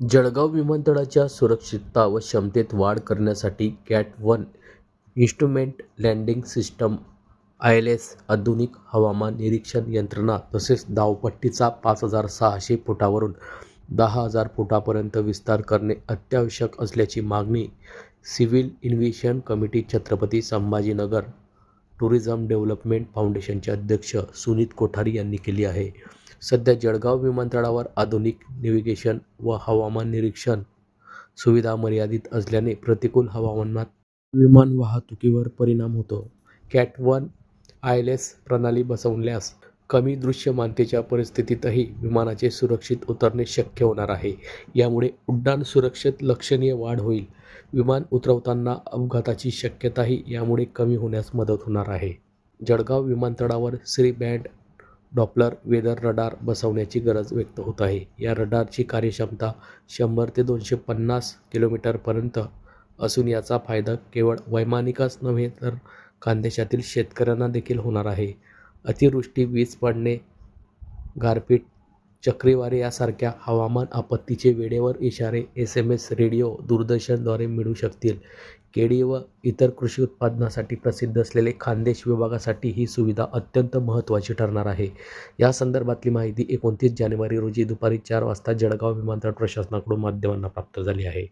जळगाव विमानतळाच्या सुरक्षितता व क्षमतेत वाढ करण्यासाठी CAT one instrument landing system I L S आधुनिक हवामान निरीक्षण यंत्रणा तसेच धावपट्टीचा पाच हजार सहाशे फुटावरून दहा हजार फुटापर्यंत विस्तार करणे अत्यावश्यक असल्याची मागणी civil aviation committee Chhatrapati Sambhajinagar tourism development फाउंडेशनचे अध्यक्ष सुनीत कोठारी यांनी केली आहे. सध्या जळगाव विमानतळावर आधुनिक नेव्हिगेशन व हवामान निरीक्षण सुविधा मर्यादित असल्याने प्रतिकूल हवामानात विमान वाहतुकीवर परिणाम होतो. CAT one I L S प्रणाली बसवल्यास कमी दृश्यमानतेच्या परिस्थितीतही विमानाचे सुरक्षित उतरणे शक्य होणार आहे. यामुळे उड्डाण सुरक्षेत लक्षणीय वाढ होईल. विमान उतरवताना अपघाताची शक्यताही यामुळे कमी होण्यास मदत होणार आहे. जळगाव विमानतळावर श्री बँड डॉपलर वेदर रडार बसवण्याची गरज व्यक्त होत आहे. या रडारची कार्यक्षमता शंभर ते दोनशे पन्नास किलोमीटरपर्यंत असून याचा फायदा केवळ वैमानिकच नव्हे तर खानदेशातील शेतकऱ्यांना देखील होणार आहे. अतिवृष्टी वीज पडणे गारपीट चक्रीवारे यासारख्या हवामान आपत्तीचे वेळेवर इशारे एस एम एस रेडिओ दूरदर्शनद्वारे मिळू शकतील. केळी व इतर कृषी उत्पादनासाठी प्रसिद्ध असलेले खानदेश विभागासाठी ही सुविधा अत्यंत महत्त्वाची ठरणार आहे. या संदर्भातली माहिती एकोणतीस जानेवारी रोजी दुपारी चार वाजता जळगाव विमानतळ प्रशासनाकडून माध्यमांना प्राप्त झाली आहे.